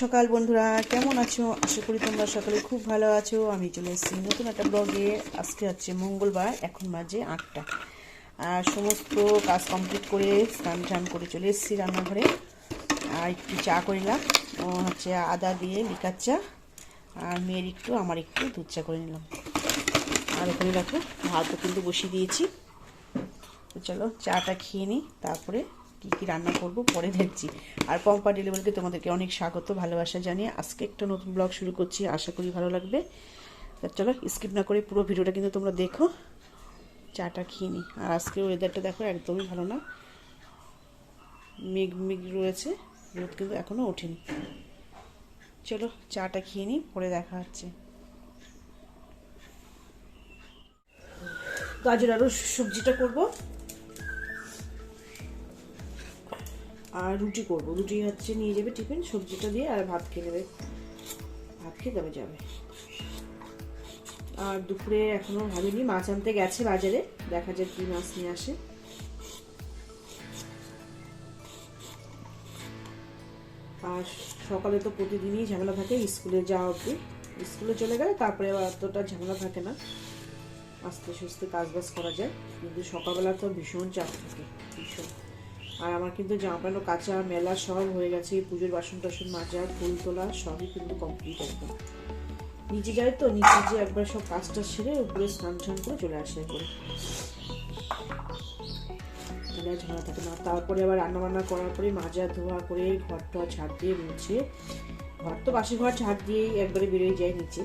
সকাল বন্ধুরা, কেমন আছো? আশা করি তোমরা সকালে খুব ভালো আছো। আমি চলে এসেছি নতুন একটা ব্লগে আজকে হচ্ছে মঙ্গলবার, এখন বাজে আটটা। আর সমস্ত কাজ কমপ্লিট করে স্নান টান করে চলে এসেছি রান্নাঘরে। আর একটু চা করিলাম ও হচ্ছে আদা দিয়ে লিকার চা। আর মেয়ের একটু, আমার একটু দুধ চা করে নিলাম। আর এখানে দেখো, ভাতও কিন্তু বসিয়ে দিয়েছি। তো চলো, চাটা খেয়ে নিই, তারপরে কী কী রান্না করব পরে দেখছি। আর পম্পা ডেলিভারিতে তোমাদেরকে অনেক স্বাগত, ভালোবাসা জানিয়ে আজকে একটা নতুন ব্লগ শুরু করছি, আশা করি ভালো লাগবে। চলো স্কিপ না করে পুরো ভিডিওটা কিন্তু তোমরা দেখো। চাটা খেয়ে নিই আর আজকে ওয়েদারটা দেখো একদমই ভালো না। মেঘ মেঘ রয়েছে, রোদ কিন্তু এখনও ওঠেনি। চলো, চাটা খেয়ে নিই পরে দেখা হচ্ছে। গাজর আরও সবজিটা করব। আর রুটি করব। রুটি হচ্ছে নিয়ে যাবে টিফিন, সবজিটা দিয়ে আর ভাত খেয়ে নেবে। ভাত খেয়ে তবে যাবে। আর দুপুরে এখনও ভাবিনি, মাছ আনতে গেছে বাজারে, দেখা যাক কি মাছ নিয়ে আসে। আর সকালে তো প্রতিদিনই ঝামেলা থাকে, স্কুলে যাওয়া অবধি। স্কুলে চলে গেলে তারপরে অতটা ঝামেলা থাকে না। আস্তে সুস্তে কাজ বাজ করা যায়। কিন্তু সকালবেলা তো ভীষণ চাপ থাকে, ভীষণ। আর আমার কিন্তু জামা প্যান্ট কাঁচা মেলা সব হয়ে গেছে। পুজোর বাসন টাসন মাজা, ফুল তোলা, সবই কিন্তু কমপ্লিট একদম। নিচে যাই তো, নিচে যে একবার সব কাজটা সেরে উপরে স্নান টান করে চলে আসে একবারে। থাকে না। তারপরে আবার রান্না বান্না করার পরে মাজা ধোয়া করে ঘরটা ঝাড় দিয়ে মুছে, ঘর তো বাসি ঘর ঝাড় দিয়েই একবারে বেরিয়ে যায় নিচে।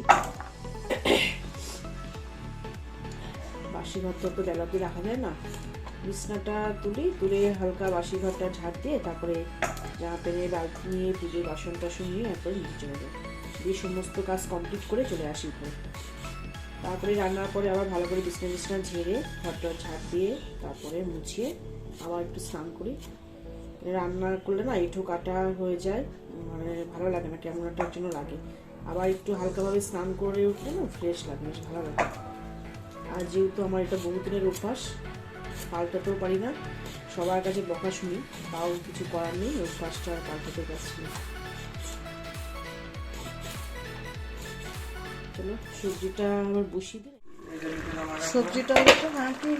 বাসি ঘর তো তো বেলা দিয়ে রাখা যায় না। বিছনাটা তুলি, তুলে হালকা বাসি ঘরটা ঝাড় দিয়ে তারপরে জামা প্যান্টের বালতি নিয়ে পুজোর বাসন টাসন নিয়ে এরপরে নিচে চলে যাই সমস্ত কাজ কমপ্লিট করে চলে আসি উপরে তারপরে রান্নার পরে আবার ভালো করে বিছনা বিছনা ঝেড়ে ঘরটা ঝাড় দিয়ে তারপরে মুছিয়ে আবার একটু স্নান করি। রান্না করলে না এঁঠো কাটা হয়ে যায় মানে ভালো লাগে না, কেমন একটা জন্য লাগে। আবার একটু হালকাভাবে স্নান করে উঠলে না ফ্রেশ লাগে, বেশ ভালো লাগে। আর যেহেতু আমার এটা বহুদিনের অভ্যাস পাল্টাতেও পারি না। সবার কাছে বকা শুনি, তাও কিছু করার নেই অভ্যাসটা আর পাল্টাতে পারছি না। চলো, সবজিটা আবার বসিয়ে দিই। সবজিটা দেখো হ্যাঁ কি?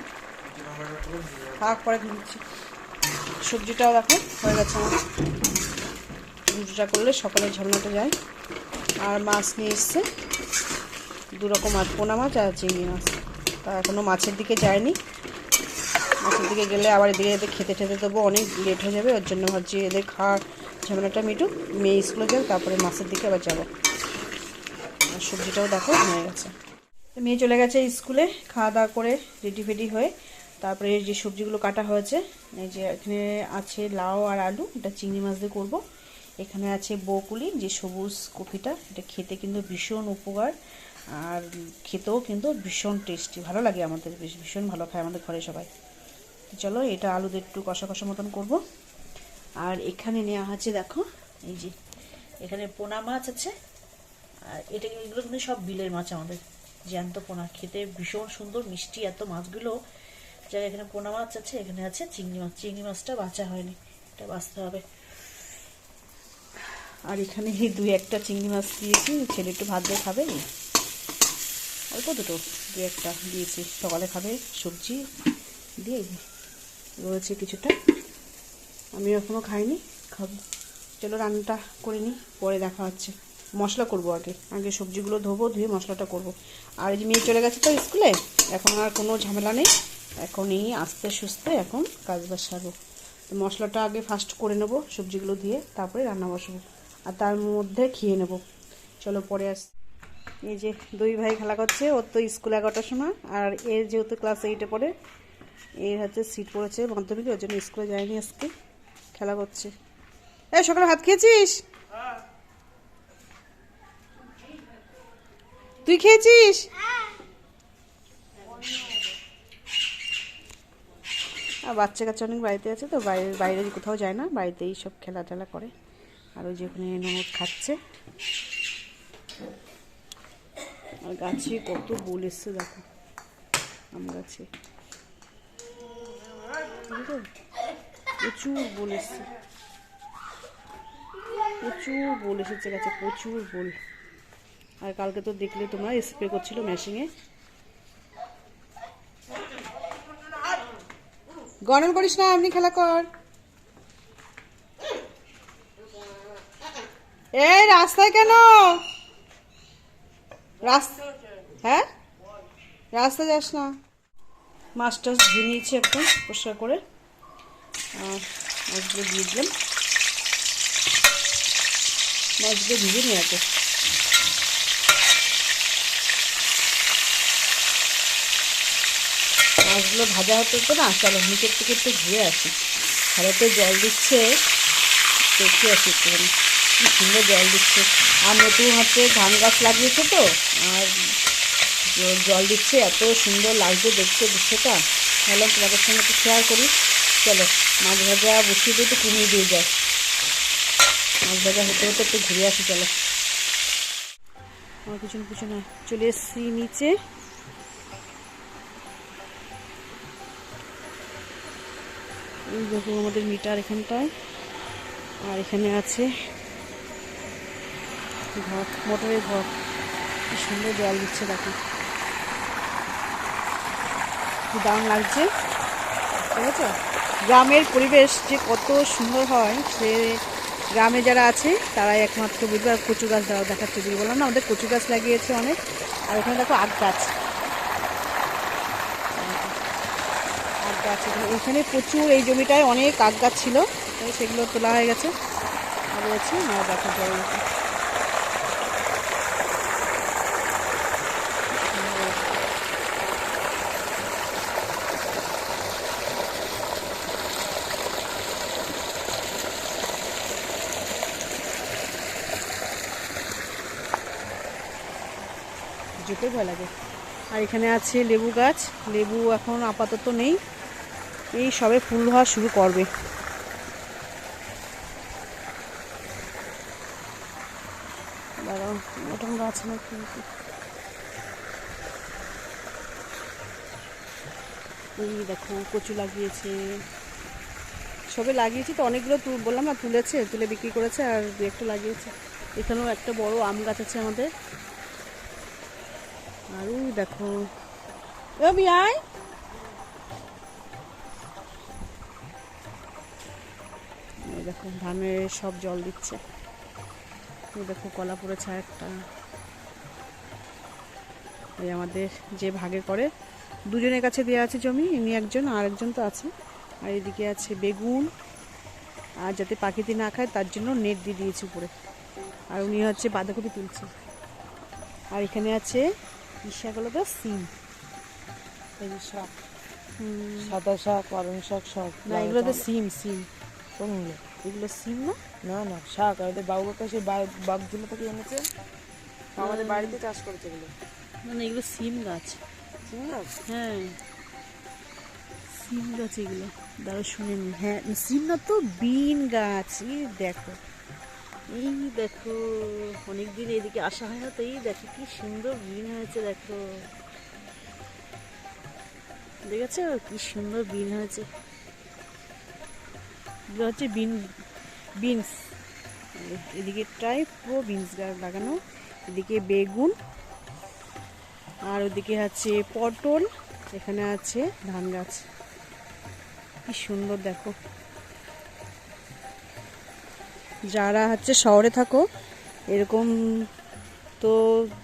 থাক, পরে দিচ্ছি সবজিটাও দেখো, হয়ে গেছে আমার। রুটিটা করলে সকালে ঝালনাটা যায়। আর মাছ নিয়ে এসছে। দু রকম মাছ পোনা মাছ আর চিংড়ি মাছ। তা এখনও মাছের দিকে যায়নি। দিকে গেলে আবার এদিকে এদের খেতে টেতে দেবো, অনেক লেট হয়ে যাবে, ওর জন্য ভাবছি এদের খাওয়ার ঝামেলাটা মিটুক মেয়ে স্কুলে যাবে তারপরে মাছের দিকে আবার যাব। আর সবজিটাও দেখো, হয়ে গেছে। মেয়ে চলে গেছে স্কুলে খাওয়া দাওয়া করে রেডি ফেডি হয়ে, তারপরে যে সবজিগুলো কাটা হয়েছে, এই যে এখানে আছে লাউ আর আলু, এটা চিংড়ি মাছ দিয়ে করব। এখানে আছে বকুলি, যে সবুজ কপিটা, এটা খেতে কিন্তু ভীষণ উপকার, আর খেতেও কিন্তু ভীষণ টেস্টি ভালো লাগে আমাদের বেশ ভীষণ ভালো খায় আমাদের ঘরে সবাই। চলো, এটা আলু দিয়ে একটু কষা কষা মতন করব। আর এখানে নেওয়া আছে, দেখো, এই যে, এখানে পোনা মাছ আছে। আর এটা এগুলো কিন্তু সব বিলের মাছ আমাদের। জ্যান্ত পোনা, খেতে ভীষণ সুন্দর, মিষ্টি, এত মাছগুলো। যারা এখানে পোনা মাছ আছে, এখানে আছে চিংড়ি মাছ। চিংড়ি মাছটা বাঁচা হয়নি, এটা বাঁচতে হবে। আর এখানে দুই একটা চিংড়ি মাছ দিয়েছি, ছেলে একটু ভাত দিয়ে খাবে। অল্প দুটো দু একটা দিয়েছি, সকালে খাবে সবজি দিয়ে। রয়েছে কিছুটা। আমি এখনও খাইনি, খাব। চলো রান্নাটা করে নিই, পরে দেখা হচ্ছে। মশলা করব আগে। আগে সবজিগুলো ধোবো, ধুয়ে মশলাটা করব। আর এই যে মেয়ে চলে গেছে তো স্কুলে, এখন আর কোনো ঝামেলা নেই। এখন এই আস্তে সুস্তে এখন কাজ বাজ সারবো মশলাটা আগে ফার্স্ট করে নেব, সবজিগুলো দিয়ে তারপরে রান্না বসাবো। আর তার মধ্যে খেয়ে নেব। চলো পরে আস এই যে দুই ভাই খেলা করছে, ওর তো স্কুল এগারোটার সময়, আর এর যেহেতু ক্লাস এইটে পড়ে এর হচ্ছে সিট পড়েছে মাধ্যমিকে, ওই জন্য স্কুলে যায়নি আজকে। খেলা করছে। এই সকালে ভাত খেয়েছিস? তুই খেয়েছিস? আর বাচ্চা কাচ্চা অনেক বাড়িতে আছে তো, বাইরে বাইরে কোথাও যায় না, বাড়িতেই সব খেলা টেলা করে। আর ওই যে ওখানে ননদ খাচ্ছে। আর গাছে কত বল এসছে, দেখো। আম গাছে। বুঝলে? প্রচুর বল এসছে। প্রচুর বোল এসেছে গাছে প্রচুর বোল। আর কালকে তো দেখলে তোমরা স্প্রে করছিল মেশিনে গরম করিস না, এমনি খেলা কর। এই, রাস্তায় কেন? রাস্তা হ্যাঁ? রাস্তায় যাস না। মাছ টাছ ধুয়ে নিয়েছি একদম পরিষ্কার করে। মাছগুলো দিয়ে দিলাম। মাছগুলো ভিজে নিয়ে আছে মাছগুলো ভাজা হতে হতো না, চলো নিচের থেকে একটু ঘুরে আসি। ঘরেতে জল দিচ্ছে, দেখে আসি একটুখানি। কি সুন্দর জল দিচ্ছে। আর নতুন হচ্ছে ধান গাছ লাগিয়েছে তো, আর জল দিচ্ছে, এত সুন্দর লাগছে দেখতে দৃশ্যটা। ভাবলাম তোমাদের সঙ্গে একটু শেয়ার করি। চলো, মাছ ভাজা বসিয়ে দিয়ে একটু কমিয়ে দিয়ে যায় মাছ ভাজা হতে হতে একটু ঘুরে আসি, চলো। আমার পিছনে পিছনে চলে এসছি নিচে। এই দেখো আমাদের মিটার এখানটায়। আর এখানে আছে ঘর, মোটরের ঘর। কি সুন্দর জল দিচ্ছে দেখো। কি দারুণ লাগছে। ঠিক আছে গ্রামের পরিবেশ যে কত সুন্দর হয়, সে গ্রামে যারা আছে, তারাই একমাত্র বুঝবে। আর কচু গাছ দেওয়া দেখাচ্ছে যদি বললাম না, আমাদের কচু গাছ লাগিয়েছে অনেক। আর ওখানে দেখো আখ গাছ। আখ গাছ এখানে। প্রচুর এই জমিটায় অনেক আখ গাছ ছিল সেগুলো তোলা হয়ে গেছে। আর আর দেখো রয়েছে। ভয় লাগে। আর এখানে আছে লেবু গাছ। লেবু এখন আপাতত নেই। এই সবে ফুল হওয়া শুরু করবে। গাছ নাকি এই দেখো, কচু লাগিয়েছে। সবে লাগিয়েছি তো অনেকগুলো বললাম না তুলেছে, তুলে বিক্রি করেছে আর দু একটা লাগিয়েছে। এখানেও একটা বড় আম গাছ আছে আমাদের। আর ওই দেখো বিয়াই এই দেখো, ধানে সব জল দিচ্ছে। দেখো, কলা পড়েছে একটা এই আমাদের যে ভাগে করে, দুজনের কাছে দেওয়া আছে জমি, ইনি একজন, আর একজন তো আছে। আর এদিকে আছে বেগুন। আর যাতে পাখিতে না খায়, তার জন্য নেট দিয়ে দিয়েছে উপরে। আর উনি হচ্ছে বাঁধাকপি তুলছে। আর এখানে আছে কি শাক হলো তো সিম এই শাক। সাদা শাক পালং শাক শাক না এগুলো তো সিম সিম কোনগুলো এগুলো সিম না? না না শাক। আমাদের বাবু কাকা সেই বা- বাগগুলো থেকে এনেছে। আমাদের বাড়িতে চাষ করেছে এগুলো। না না এগুলো সিম গাছ। চিনি না হ্যাঁ। সিম গাছ এগুলো। দাঁড়া শুনে হ্যাঁ সিম না তো বিন গাছ। দেখো। এই দেখো, অনেকদিন এদিকে আসা হয় না, তো এই দেখো কি সুন্দর বিন হয়েছে, দেখো। দেখেছ? কি সুন্দর বিন হয়েছে। হচ্ছে বিন, বিনস। এদিকে টাই পুরো বিনস গাছ লাগানো। এদিকে বেগুন। আর ওদিকে আছে পটল। এখানে আছে ধান গাছ কি সুন্দর দেখো। যারা হচ্ছে শহরে থাকো, এরকম তো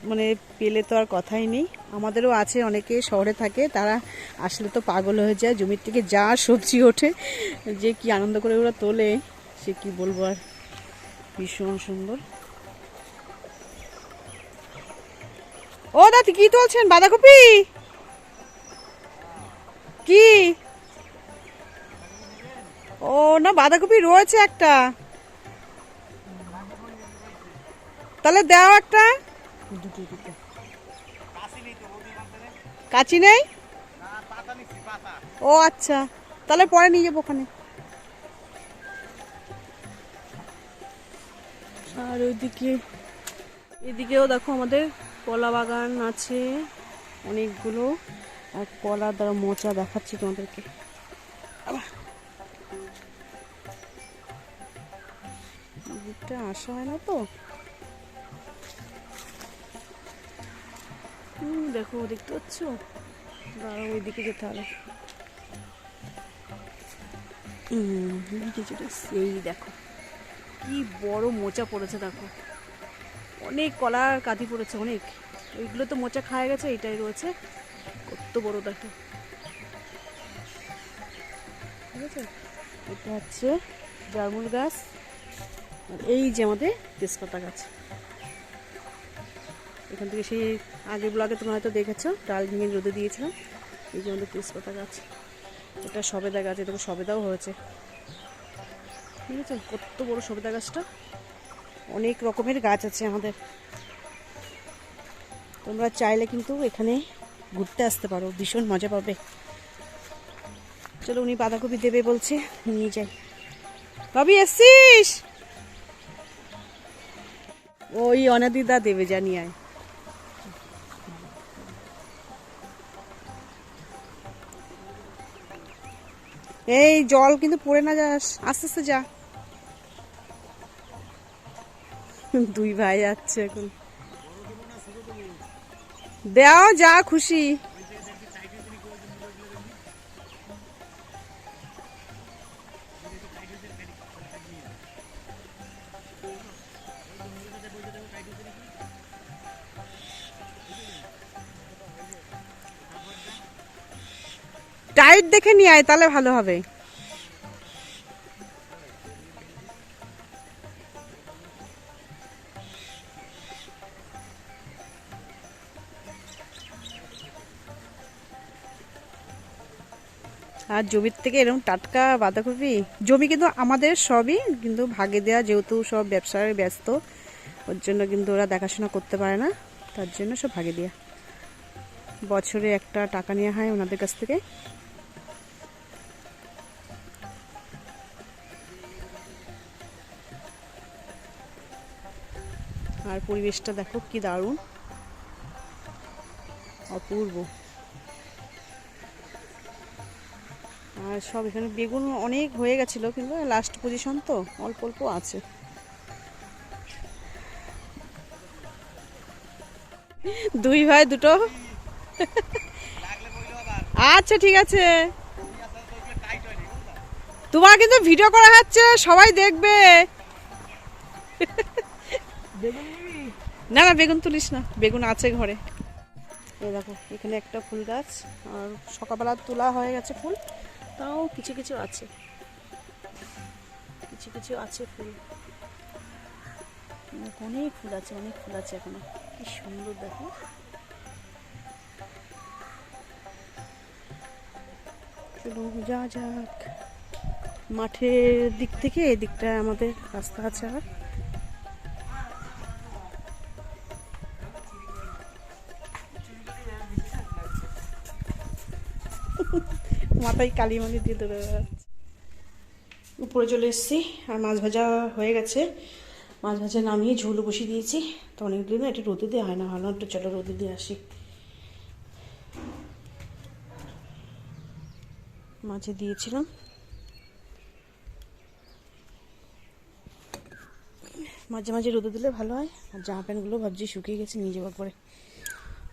মানে পেলে তো আর কথাই নেই। আমাদেরও আছে অনেকে শহরে থাকে, তারা আসলে তো পাগল হয়ে যায়, জমির থেকে যা সবজি ওঠে, যে কি আনন্দ করে ওরা তোলে, সে কি বলব আর? ভীষণ সুন্দর। ও দাদি, কি তুলছেন? বাঁধাকপি? কি? ও না, বাঁধাকপি রয়েছে একটা। তাহলে দাও একটা। কাচি নেই? ও আচ্ছা তাহলে পরে নিয়ে যাব ওখানে। আর ওইদিকে, এদিকেও দেখো আমাদের কলা বাগান আছে, অনেকগুলো। আর কলা দ্বারা মোচা দেখাচ্ছি তোমাদেরকে। আবার। আসা হয় না তো? হুম, দেখো দেখতে পাচ্ছ? দাঁড়াও ওইদিকে যেতে হবে। সেই দেখো। কি বড় মোচা পড়েছে দেখো। অনেক কলার কাঁদি পড়েছে অনেক। ওইগুলো তো মোচা খায় গেছে এটাই রয়েছে। কত বড় দেখো। ঠিক আছে? এটা হচ্ছে জারমুল গাছ এই যে আমাদের তেজপাতা গাছ। এখান থেকে সেই আগের ব্লগে তোমরা হয়তো দেখেছ, ডাল ভেঙে রোদে দিয়েছিলাম। এই যে আমাদের তেজপাতা গাছ। এটা সবেদা গাছ এটা সবেদাও হয়েছে। ঠিক আছে? কত বড় সবেদা গাছটা। অনেক রকমের গাছ আছে আমাদের। তোমরা চাইলে কিন্তু এখানে ঘুরতে আসতে পারো, ভীষণ মজা পাবে। চলো, উনি বাঁধাকপি দেবে বলছে, নিয়ে যাই। ভাবি, এসছিস? ওই অনাদিদা দেবে জানি আয়। এই জল কিন্তু পড়ে না যাস আস্তে আস্তে যা। দুই ভাই যাচ্ছে এখন। দেও, যা খুশি। দেখে নিয়ে আয়, তাহলে ভালো হবে। আর জমির থেকে এরকম টাটকা বাঁধাকপি, জমি কিন্তু আমাদের সবই, কিন্তু ভাগে দেওয়া যেহেতু সব ব্যবসায় ব্যস্ত, ওর জন্য কিন্তু ওরা দেখাশোনা করতে পারে না, তার জন্য সব ভাগে দেওয়া বছরে একটা টাকা নেওয়া হয় ওনাদের কাছ থেকে। আর পরিবেশটা দেখো কি দারুণ। অপূর্ব। আর সব এখানে বেগুন অনেক হয়ে গেছিল, কিন্তু লাস্ট পজিশন তো অল্প অল্প আছে। দুই ভাই, দুটো? আচ্ছা ঠিক আছে। তোমার কিন্তু ভিডিও করা হচ্ছে, সবাই দেখবে। না না, বেগুন তুলিস না। বেগুন আছে ঘরে। এই দেখো, এখানে একটা ফুল গাছ, আর সকালবেলা তোলা হয়ে গেছে ফুল, তাও কিছু কিছু আছে। কিছু কিছু আছে ফুল। অনেক ফুল আছে, অনেক ফুল আছে এখনও। কি সুন্দর দেখো। চলো যা যাক মাঠের দিক থেকে এদিকটা আমাদের রাস্তা আছে আর। মাথায় কালী মন্দির দিয়ে বেড়াচ্ছে। উপরে চলে এসেছি, আর মাছ ভাজা হয়ে গেছে। মাছ ভাজা নামিয়ে ঝোল বসিয়ে দিয়েছি। তো অনেকদিন না এটা রোদে দেওয়া হয় না ভালো একটু চলো রোদে দিয়ে আসি। মাঝে দিয়েছিলাম। মাঝে মাঝে রোদে দিলে ভালো হয়। আর জামা প্যান্টগুলো ভাবছি শুকিয়ে গেছে, নিয়ে যাওয়ার পরে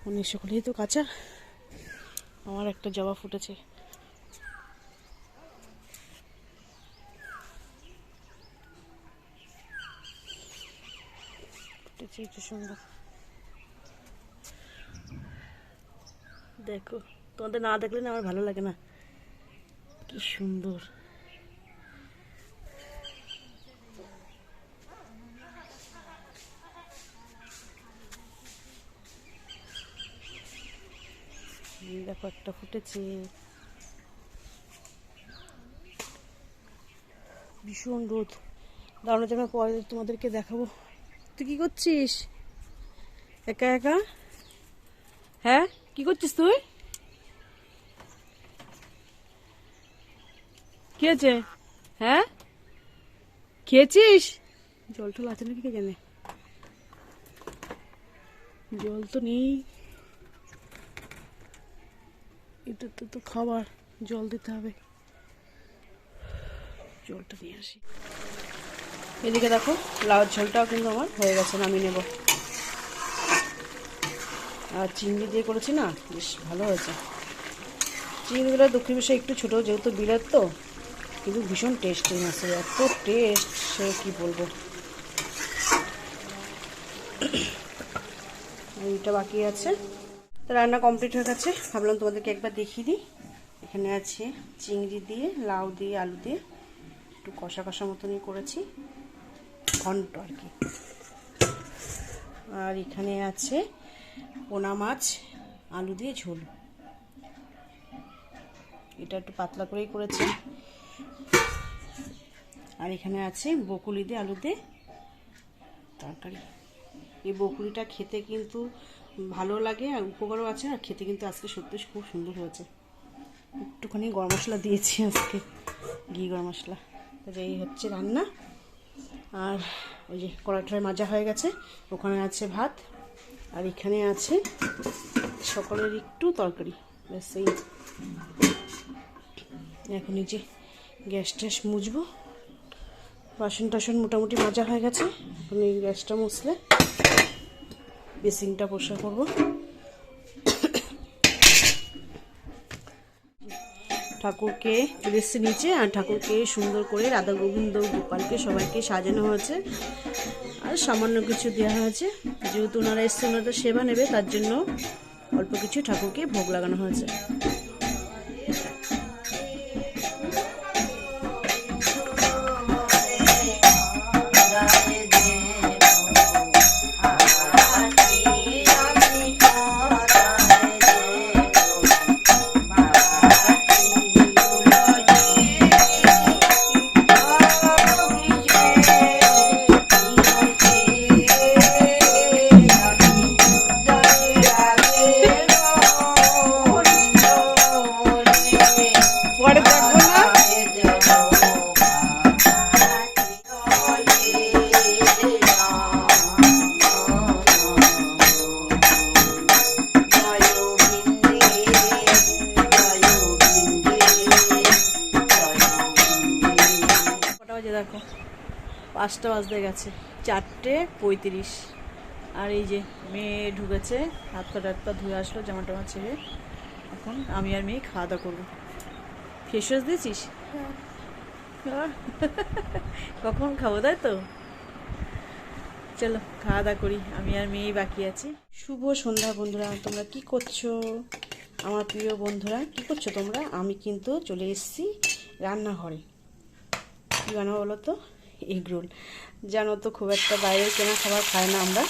অনেক সকলেই তো কাঁচা। আমার একটা জবা ফুটেছে। একটু সুন্দর দেখো তোমাদের না দেখলে না আমার ভালো লাগে না। কি সুন্দর। দেখো একটা ফুটেছে। ভীষণ রোদ। দাঁড়ানো যেন পরে তোমাদেরকে দেখাবো। তুই কি করছিস? একা একা? হ্যাঁ? কি করছিস তুই? কি হ্যাঁ? খেয়েছিস? জল টল আছে নাকি কে জানে জল তো নেই। এটা তো তো খাবার। জল দিতে হবে। জলটা নিয়ে আসি। এদিকে দেখো লাউ ঝোলটাও কিন্তু আমার হয়ে গেছে, নামিয়ে নেব। আর চিংড়ি দিয়ে করেছি না, বেশ ভালো হয়েছে। চিংড়িগুলো দক্ষিণ বিষয় একটু ছোটো, যেহেতু বিরাট তো, কিন্তু ভীষণ টেস্টি মাছের, এত টেস্ট সে কি বলব। এইটা বাকি আছে। তো রান্না কমপ্লিট হয়ে গেছে, ভাবলাম তোমাদেরকে একবার দেখিয়ে দিই। এখানে আছে চিংড়ি দিয়ে, লাউ দিয়ে, আলু দিয়ে, একটু কষা কষা মতনই করেছি। ঘন্ট আর কি। আর এখানে আছে পোনা মাছ, আলু দিয়ে ঝোল। এটা একটু পাতলা করেই করেছি। আর এখানে আছে বকুলি দিয়ে আলু দিয়ে তরকারি। এই বকুলিটা খেতে কিন্তু ভালো লাগে, আর উপকারও আছে, আর খেতে কিন্তু আজকে সত্যি খুব সুন্দর হয়েছে। একটুখানি গরম মশলা দিয়েছি আজকে, ঘি গরম মশলা। তাহলে এই হচ্ছে রান্না। আর ওই যে কড়াটায় মাজা হয়ে গেছে, ওখানে আছে ভাত, আর এখানে আছে সকলের একটু তরকারি, ব্যাস এই। এখন এই যে গ্যাস ট্যাস মুছবো, বাসন টাসন মোটামুটি মাজা হয়ে গেছে, এখন এই গ্যাসটা মুছলে বেসিনটা পরিষ্কার করব। ঠাকুরকে রেসে নিচে আর ঠাকুরকে সুন্দর করে রাধা গোবিন্দ গোপালকে সবাইকে সাজানো হয়েছে। আর সামান্য কিছু দেওয়া হয়েছে। যেহেতু ওনারা এসছে ওনারা সেবা নেবে, তার জন্য অল্প কিছু ঠাকুরকে ভোগ লাগানো হয়েছে। বাজতে গেছে চারটে পঁয়ত্রিশ। আর এই যে মেয়ে ঢুকেছে হাত পা টাত পা ধুয়ে আসলো জামা টামা ছেড়ে। এখন আমি আর মেয়ে খাওয়া দাওয়া করব। ফেস ওয়াশ দিয়েছিস? কখন খাব তাই তো? চলো খাওয়া দাওয়া করি আমি আর মেয়েই বাকি আছি। শুভ সন্ধ্যা বন্ধুরা তোমরা কি করছ? আমার প্রিয় বন্ধুরা কি করছ তোমরা? আমি কিন্তু চলে এসেছি রান্নাঘরে। কী বানাবো বলো তো? এগ রোল জানো তো খুব একটা বাইরের কেনা খাবার খাই না আমরা।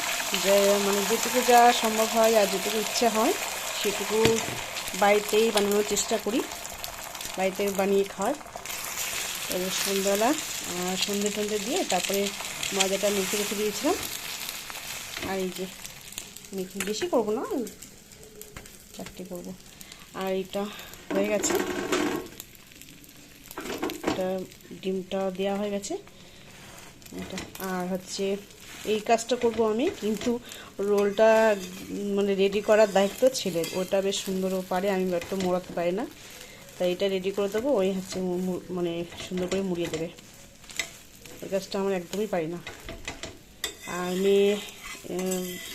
যে মানে যেটুকু যা সম্ভব হয় আর যেটুকু ইচ্ছে হয়, সেটুকু বাড়িতেই বানানোর চেষ্টা করি। বাড়িতে বানিয়ে খাওয়ার। এবার সন্ধ্যাবেলা সন্ধে টন্ধে দিয়ে তারপরে ময়দাটা মেখে রেখে দিয়েছিলাম। আর এই যে, মেখে, বেশি করব না চারটে করব। আর এটা হয়ে গেছে। এটা ডিমটা দেওয়া হয়ে গেছে। এটা। আর হচ্ছে এই কাজটা করব আমি, কিন্তু রোলটা মানে রেডি করার দায়িত্ব ছেলের। ওটা বেশ সুন্দরও পারে, আমি একটু মোড়াতে পারি না। তাই এটা রেডি করে দেবো, ওই হচ্ছে মানে সুন্দর করে মুড়িয়ে দেবে। এই কাজটা আমার একদমই পারি না। আর মেয়ে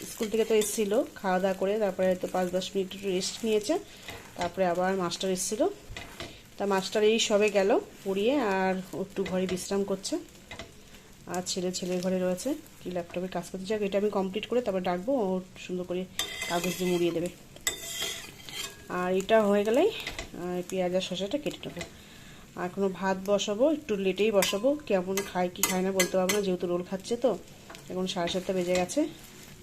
স্কুল থেকে তো এসেছিল, খাওয়া দাওয়া করে, তারপরে হয়তো পাঁচ দশ মিনিট একটু রেস্ট নিয়েছে। তারপরে আবার মাস্টার এসেছিল। তা মাস্টার এই সবে গেল, পড়িয়ে আর একটু ঘরে বিশ্রাম করছে। আর ছেলে ছেলের ঘরে রয়েছে, কি ল্যাপটপে কাজ করতে যাক এটা আমি কমপ্লিট করে তারপর ডাকবো, ও সুন্দর করে কাগজ দিয়ে মুড়িয়ে দেবে। আর এটা হয়ে গেলেই পেঁয়াজ আর শসাটা কেটে নেব। আর কোনো ভাত বসাবো, একটু লেটেই বসাবো, কেমন খায় কি খায় না বলতে পারব না, যেহেতু রোল খাচ্ছে তো, এখন সাড়ে সাতটা বেজে গেছে।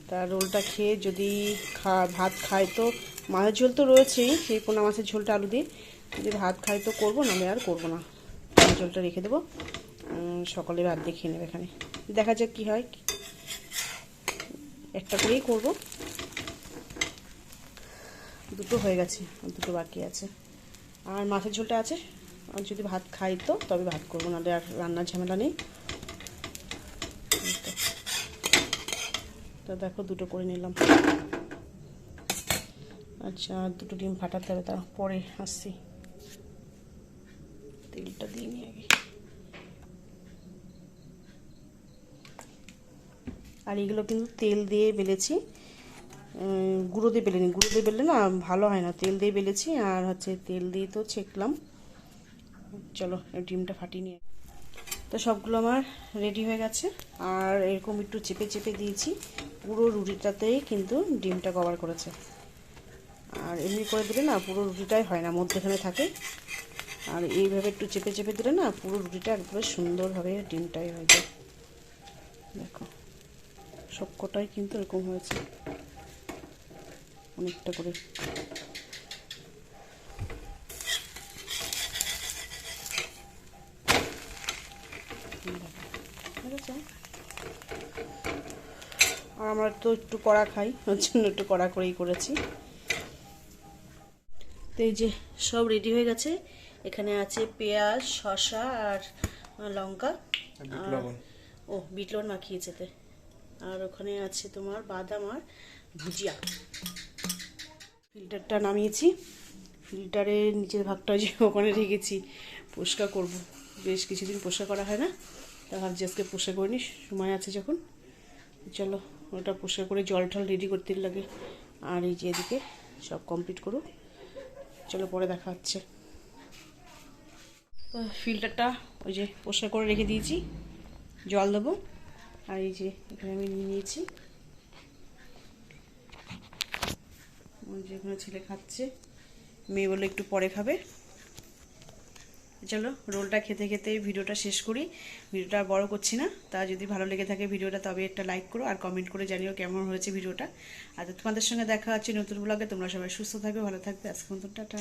তা রোলটা খেয়ে যদি খা, ভাত খায় তো, মাছের ঝোল তো রয়েছেই, সেই পোনা মাছের ঝোলটা আলু দিয়ে, যদি ভাত খায় তো করব, নাহলে আর করব না। ঝোলটা রেখে দেবো। সকালে ভাত দিয়ে খেয়ে নেবে এখানে। দেখা যাক কী হয়। একটা করেই করব। দুটো হয়ে গেছে দুটো বাকি আছে। আর মাছের ঝোলটা আছে। আর যদি ভাত খাই তো তবে ভাত করব, নাহলে আর রান্নার ঝামেলা নেই। তো। তো দেখো, দুটো করে নিলাম। আচ্ছা দুটো ডিম ফাটাতে হবে তার পরে আসছি। তেলটা দিয়ে নিয়ে আগে। আর এগুলো কিন্তু তেল দিয়ে বেলেছি। গুঁড়ো দিয়ে বেলেনি। গুঁড়ো দিয়ে বেললে না ভালো হয় না। তেল দিয়ে বেলেছি আর হচ্ছে তেল দিয়ে তো ছেঁকলাম। চলো ডিমটা ফাটিয়ে নিয়ে তো সবগুলো আমার রেডি হয়ে গেছে। আর এরকম একটু চেপে চেপে দিয়েছি। পুরো রুটিটাতেই কিন্তু ডিমটা কভার করেছে। আর এমনি করে দিলে না পুরো রুটিটাই হয় না, মধ্যেখানে থাকে। আর এইভাবে একটু চেপে চেপে দিলে না পুরো রুটিটা একবারে সুন্দরভাবে ডিমটাই হয়ে যায়। দেখো। সবকটাই কিন্তু এরকম হয়েছে। অনেকটা করে। আর আমরা তো একটু কড়া খাই ওর জন্য একটু কড়া করেই করেছি। তো এই যে সব রেডি হয়ে গেছে। এখানে আছে পেঁয়াজ শসা আর লঙ্কা। আর- ও বিট লবণ মাখিয়েছে তে। আর ওখানে আছে তোমার বাদাম আর ভুজিয়া। ফিল্টারটা নামিয়েছি। ফিল্টারের নিচের ভাগটা যে ওখানে রেখেছি পরিষ্কার করব। বেশ কিছুদিন পরিষ্কার করা হয় না, তা ভাবছি আজকে পরিষ্কার করে নি সময় আছে যখন। চলো, ওটা পরিষ্কার করে জল টল রেডি করতে লাগে। আর এই যে এদিকে সব কমপ্লিট করো। চলো, পরে দেখা হচ্ছে। তো ফিল্টারটা ওই যে পরিষ্কার করে রেখে দিয়েছি। জল দেবো। আর এই যে এখানে আমি নিয়ে নিয়েছি। যে এখানে ছেলে খাচ্ছে। মেয়ে বলে একটু পরে খাবে। চলো রোলটা খেতে খেতে ভিডিওটা শেষ করি। ভিডিওটা বড় করছি না। তা যদি ভালো লেগে থাকে ভিডিওটা তবে একটা লাইক করো আর কমেন্ট করে জানিও কেমন হয়েছে ভিডিওটা। আর তোমাদের সঙ্গে দেখা হচ্ছে নতুন ব্লগে তোমরা সবাই সুস্থ থাকবে, ভালো থাকবে। আজকে মতন টাটা।